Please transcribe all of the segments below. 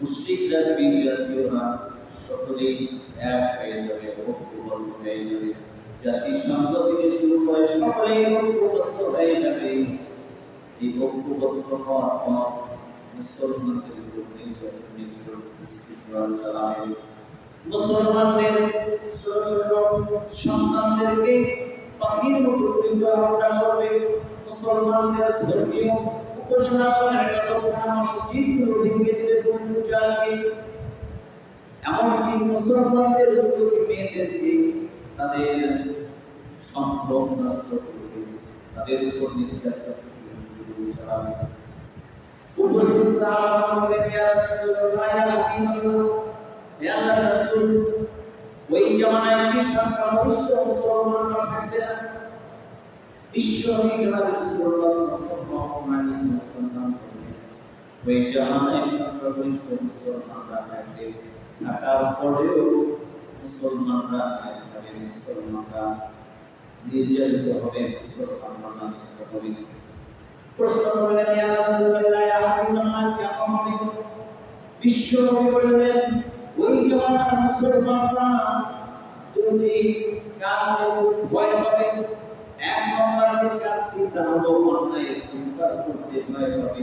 মুশরিকরা বিজাতীয়রা সকলেই এক হয়ে যাবে, ঐক্যবদ্ধ হয়ে যাবে। জাতিসংঘ থেকে শুরু করে সকলেই ঐক্যবদ্ধ হয়ে যাবে। এই ঐক্যবদ্ধ হওয়ার পর মুসলমানদের উপর নির্যাতন চালাবে মুসলমানদের, ছোট ছোট সন্তানদেরকে পাখির মতো করবে। মুসলমানদের ধর্মীয় উপাসনা করে একাদশ মসজিদগুলো ভেঙে দেবে পূজাকে। এমনকি মুসলমানদের মেয়েদেরকে তাদের নষ্ট করবে, তাদের উপর নির্যাতন উপস্থিত ওই রাসূলুল্লাহ ওই জামানায় সংখ্যাগরিষ্ঠ মুসলমানরা থাকবে। থাকার পরেও মুসলমানরা একবারে মুসলমানরা নির্যাতিত হবে মুসলমানরা লাঞ্ছিত হবে। প্রশ্ন করলেন, ইয়া রাসূলুল্লাহ, ইয়া হাবিবাল্লাহ কেমন হবে বিশ্বনবী বললেন, ওই জামানার মুসলমানরা দুটি কাজে ভয় পাবে। এক নম্বর যে কাজটি করতে ভয় পাবে।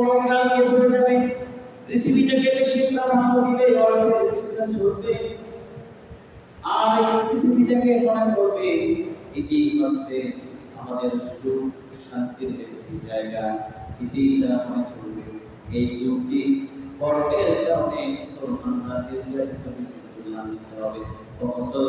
পরকালকে ভুলে যাবে পৃথিবীটাকে বেশি প্রাধান্য দিবে অর্থের বিজনেস করবে আর পৃথিবীটাকে মনে করবে এটি হচ্ছে আমাদের সুখ শান্তির একটি জায়গা এটি তারা মনে করবে এই যুগটি পর্বের কারণে মুসলমানরা নির্যাতিত হবে